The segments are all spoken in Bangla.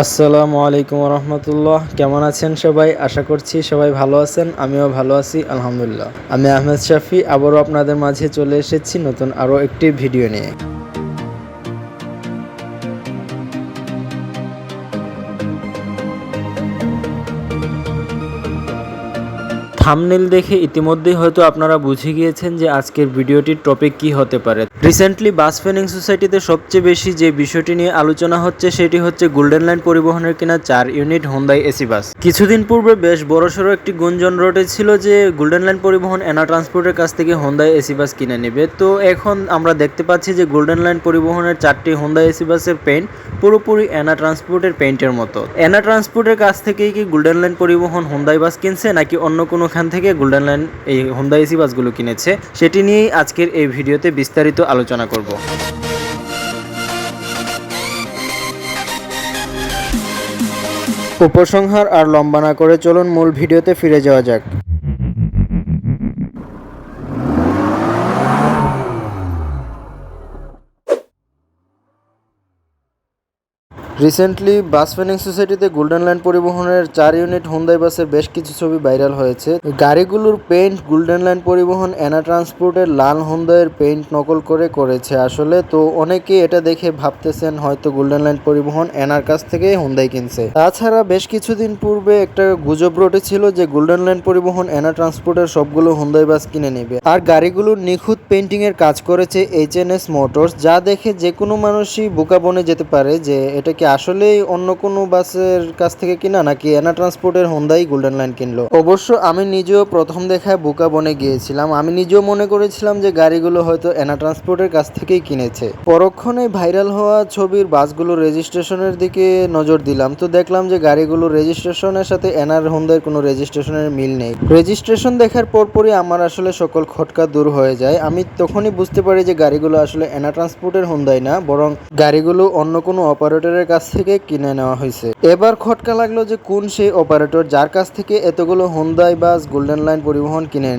আসসালামু আলাইকুম রহমতুল্লাহ কেমন আছেন সবাই? আশা করছি সবাই ভালো আছেন, আমিও ভালো আছি, আলহামদুলিল্লাহ। আমি আহমেদ শাফি, আবারও আপনাদের মাঝে চলে এসেছি নতুন আরও একটি ভিডিও নিয়ে। থামনেল দেখে ইতিমধ্যেই হয়তো আপনারা বুঝে গিয়েছেন যে আজকের ভিডিওটির টপিক কি হতে পারে। রিসেন্টলি বাস ফেনিং সোসাইটিতে সবচেয়ে বেশি যে বিষয়টি নিয়ে আলোচনা হচ্ছে, সেটি হচ্ছে গোল্ডেন লাইন পরিবহনের কিনা চার ইউনিট হোন্দাই এসি বাস কিছুদিন পূর্বে বেশ বড়সড় একটি গুঞ্জন রটেছিল যে গোল্ডেন লাইন পরিবহন এনা ট্রান্সপোর্টের কাছ থেকে হোন্দাই এসি বাস কিনে নেবে। তো এখন আমরা দেখতে পাচ্ছি যে গোল্ডেন লাইন পরিবহনের চারটি হোন্দাই এসি বাসের পেইন্ট পুরোপুরি এনা ট্রান্সপোর্টের পেইন্টের মতো। এনা ট্রান্সপোর্টের কাছ থেকেই কি গোল্ডেন লাইন পরিবহন হোন্দাই বাস কিনছে, নাকি অন্য কোনো খান থেকে গোল্ডেন লাইন এই হোন্ডা এসি বাসগুলো কিনেছে, সেটি নিয়েই আজকের এই ভিডিওতে বিস্তারিত আলোচনা করব। উপসংহার আর লম্বা না করে চলুন মূল ভিডিওতে ফিরে যাওয়া যাক। রিসেন্টলি বাস ফেনিং সোসাইটিতে গোল্ডেন লাইন পরিবহনের চার ইউনিট হোন্দাই বাসের বেশ কিছু ছবি ভাইরাল হয়েছে। গাড়িগুলোর পেইন্ট গোল্ডেন লাইন পরিবহন এনা ট্রান্সপোর্টের লাল হোন্দাইয়ের পেইন্ট নকল করে করেছে আসলে। তো অনেকেই এটা দেখে ভাবতেছেন, হয়তো গোল্ডেন লাইন পরিবহন এনার কাছ থেকে হোন্দাই কিনছে। তাছাড়া বেশ কিছুদিন পূর্বে একটা গুজব রটেছিল যে গোল্ডেন লাইন পরিবহন এনা ট্রান্সপোর্টের সবগুলো হোন্দাই বাস কিনে নেবে। আর গাড়িগুলোর নিখুঁত পেইন্টিং এর কাজ করেছে এইচ এন এস মোটরস যা দেখে যে কোনো মানুষই বোকা বনে যেতে পারে যে এটা কি আসলেই অন্য কোনো বাসের কাছ থেকে কিনা, নাকি এনা ট্রান্সপোর্টের হোন্দাই গোল্ডেন লাইন কিনলো? অবশ্য আমি নিজেও প্রথম দেখায় বোকা বনে গিয়েছিলাম। আমি নিজেও মনে করেছিলাম যে গাড়িগুলো হয়তো এনা ট্রান্সপোর্টের কাছ থেকেই কিনেছে। পরক্ষণে ভাইরাল হওয়া ছবির বাসগুলো রেজিস্ট্রেশনের দিকে নজর দিলাম। তো দেখলাম যে গাড়িগুলো রেজিস্ট্রেশনের সাথে এনার হোন্দার কোনো রেজিস্ট্রেশনের মিল নেই। রেজিস্ট্রেশন দেখার পরপরই আমার আসলে সকল খটকা দূর হয়ে যায়। আমি তখনই বুঝতে পারি যে গাড়িগুলো আসলে এনা ট্রান্সপোর্টের হোন্দাই না, বরং গাড়িগুলো অন্য কোনো অপারেটরের কাছ থেকে কিনে নেওয়া হয়েছে। এবার খটকা লাগল যে কোন সেই অপারেটর যার কাছ থেকে এতগুলো হোন্দাই বাস গোল্ডেন লাইন পরিবহন কিনে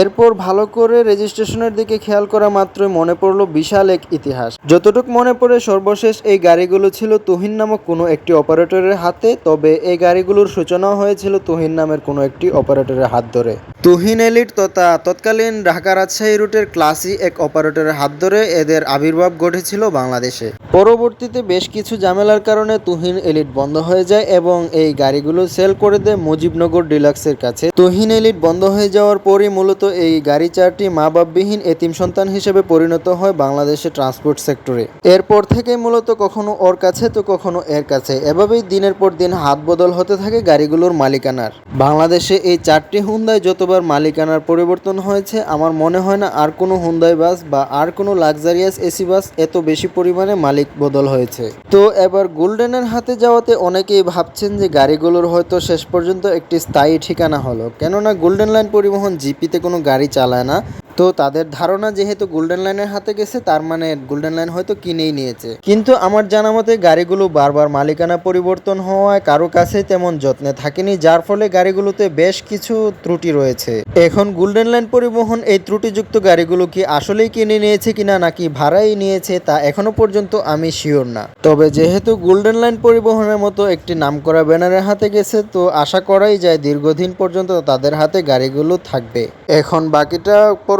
এরপর ভালো করে রেজিস্ট্রেশনের দিকে খেয়াল করা মাত্রই মনে পড়ল বিশাল এক ইতিহাস। যতটুক মনে পড়ে সর্বশেষ এই গাড়িগুলো ছিল তুহিন নামক কোনো একটি অপারেটরের হাতে, তবে এই গাড়িগুলোর সূচনাও হয়েছিল তুহিন নামের কোনো একটি অপারেটরের হাত ধরে। তুহিন এলিট তথা তৎকালীন ঢাকা রাজশাহী রুটের ক্লাসি এক অপারেটরের হাত ধরে এদের আবির্ভাব ঘটেছিল বাংলাদেশে। পরবর্তীতে বেশ কিছু ঝামেলার কারণে তুহিন এলিট বন্ধ হয়ে যায় এবং এই গাড়িগুলো সেল করে দেয় মুজিবনগর ডিলাক্সের কাছে। তুহিন এলিট বন্ধ হয়ে যাওয়ার পরই মূলত এই গাড়ি চারটি মা বাপবিহীন এতিম সন্তান হিসেবে পরিণত হয় বাংলাদেশের ট্রান্সপোর্ট সেক্টরে। এরপর থেকে মূলত কখনো ওর কাছে তো কখনো এর কাছে। এভাবেই দিনের পর দিন হাত বদল হতে থাকে গাড়িগুলোর মালিকানার। বাংলাদেশে এই চারটি হুন্দায় যতবার মালিকানার পরিবর্তন হয়েছে, আমার মনে হয় না আর কোনো হুন্দাই বাস বা আর কোনো লাক্সারিয়াস এসি বাস এত বেশি পরিমাণে মালিক বদল হয়েছে। তো এবার গোল্ডেনের হাতে যাওয়াতে অনেকেই ভাবছেন যে গাড়িগুলোর হয়তো শেষ পর্যন্ত একটি স্থায়ী ঠিকানা হলো। কেননা গোল্ডেন লাইন পরিবহন জিপিতে কোনো গাড়ি চালায় না। তো তাদের ধারণা যেহেতু গোল্ডেন লাইনের হাতে গেছে, তার মানে গোল্ডেন লাইন হয়তো কিনেই নিয়েছে। কিন্তু আমার জানা মতে গাড়িগুলো বারবার মালিকানা পরিবর্তন হওয়ায় কারও কাছেই তেমন যত্নে থাকেনি, যার ফলে গাড়িগুলোতে বেশ কিছু ত্রুটি রয়েছে। এখন গোল্ডেন লাইন পরিবহন এই ত্রুটিযুক্ত গাড়িগুলো কি আসলেই কিনে নিয়েছে কিনা নাকি ভাড়াই নিয়েছে তা এখনও পর্যন্ত আমি শিওর না। তবে যেহেতু গোল্ডেন লাইন পরিবহনের মতো একটি নামকরা ব্যানারের হাতে গেছে, তো আশা করাই যায় দীর্ঘদিন পর্যন্ত তাদের হাতে গাড়িগুলো থাকবে। এখন বাকিটা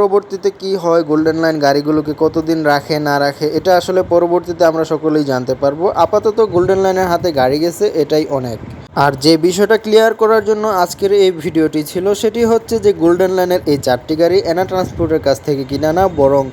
পরবর্তীতে কি হয় গোল্ডেন লাইন গাড়িগুলোকে কতদিন রাখে, না রাখে, এটা আসলে পরবর্তীতে আমরা সকলেই জানতে পারব। আপাতত গোল্ডেন লাইনের হাতে গাড়ি গেছে, এটাই অনেক। আর যে বিষয়টা ক্লিয়ার করার জন্য আজকের এই ভিডিওটি ছিল, সেটি হচ্ছে যে গোল্ডেন লাইনের এই চারটি গাড়ি এনা ট্রান্সপোর্টের কাছ থেকে কিনা না, বরং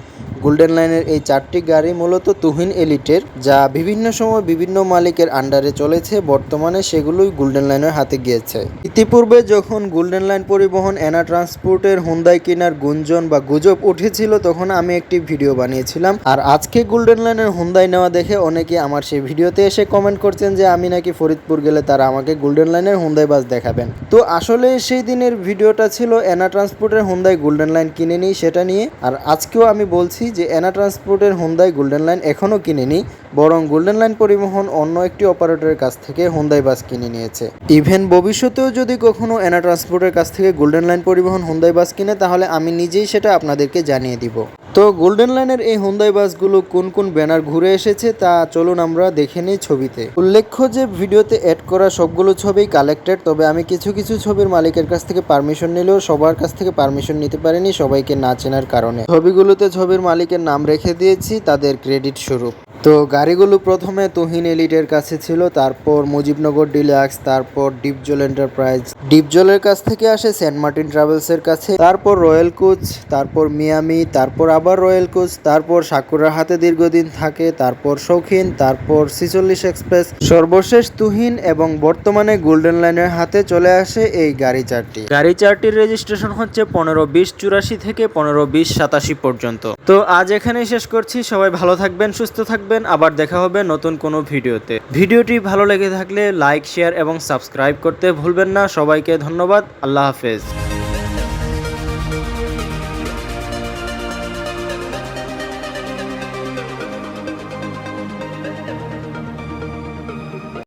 গোল্ডেন লাইনের এই চারটি গাড়ি মূলত তুহিন এলিটের যা বিভিন্ন সময় বিভিন্ন মালিকের আন্ডারে চলেছে, বর্তমানে সেগুলোই গোল্ডেন লাইনের হাতে গিয়েছে। ইতিপূর্বে যখন গোল্ডেন লাইন পরিবহন এনা ট্রান্সপোর্টের হুন্দাই কেনার গুঞ্জন বা গুজব উঠেছিল, তখন আমি একটি ভিডিও বানিয়েছিলাম। আর আজকে গোল্ডেন লাইনের হুন্দাই নেওয়া দেখে অনেকে আমার সেই ভিডিওতে এসে কমেন্ট করছেন যে, আমি নাকি ফরিদপুর গেলে তারা আমাকে গোল্ডেন লাইনের হুন্দাই বাস দেখাবেন? তো আসলে সেই দিনের ভিডিওটা ছিল এনা ট্রান্সপোর্টের হুন্দাই গোল্ডেন লাইন কিনে নিই সেটা নিয়ে। আর আজকেও আমি বলছি যে এনা ট্রান্সপোর্টের হুন্দাই গোল্ডেন লাইন এখনও কিনেনি, বরং গোল্ডেন লাইন পরিবহন অন্য একটি অপারেটরের কাছ থেকে হুন্দাই বাস কিনে নিয়েছে। ইভেন ভবিষ্যতেও যদি কখনও এনা ট্রান্সপোর্টের কাছ থেকে গোল্ডেন লাইন পরিবহন হুন্দাই বাস কিনে, তাহলে আমি নিজেই সেটা আপনাদেরকে জানিয়ে দিব। তো গোল্ডেন লাইনের এই হুন্দাই বাসগুলো কোন কোন ব্যানার ঘুরে এসেছে তা চলুন আমরা দেখে নিই ছবিতে। উল্লেখ্য যে ভিডিওতে অ্যাড করা সবগুলো ছবি কালেক্টেড তবে আমি কিছু কিছু ছবির মালিকের কাছ থেকে পারমিশন নিলেও সবার কাছ থেকে পারমিশন নিতে পারিনি সবাইকে না চেনার কারণে। ছবিগুলোতে ছবির মালিকের নাম রেখে দিয়েছি, তাদের ক্রেডিট স্বরূপ। তো গাড়িগুলো প্রথমে তুহিন এলিটের কাছে ছিল, তারপর মুজিবনগর ডিলাক্স, তারপর ডিপজল এন্টারপ্রাইজ। ডিপজলের কাছ থেকে আসে সেন্ট মার্টিন ট্রাভেলসের কাছে, তারপর রয়্যাল কোচ, তারপর মিয়ামি, তারপর আবার রয়্যাল কোচ, তারপর সাকুরার হাতে দীর্ঘদিন থাকে, তারপর শৌখিন, তারপর ছিচল্লিশ এক্সপ্রেস। সর্বশেষ তুহিন এবং বর্তমানে গোল্ডেন লাইনের হাতে চলে আসে এই গাড়ি চারটি। গাড়ি চারটির রেজিস্ট্রেশন হচ্ছে পনেরো বিশ চুরাশি থেকে পনেরো বিশ সাতাশি পর্যন্ত। তো আজ এখানেই শেষ করছি, সবাই ভালো থাকবেন, সুস্থ থাকবেন, আবার দেখা হবে নতুন কোনো ভিডিওতে। ভিডিওটি ভালো লেগে থাকলে লাইক, শেয়ার এবং সাবস্ক্রাইব করতে ভুলবেন না। সবাইকে ধন্যবাদ। আল্লাহ হাফেজ।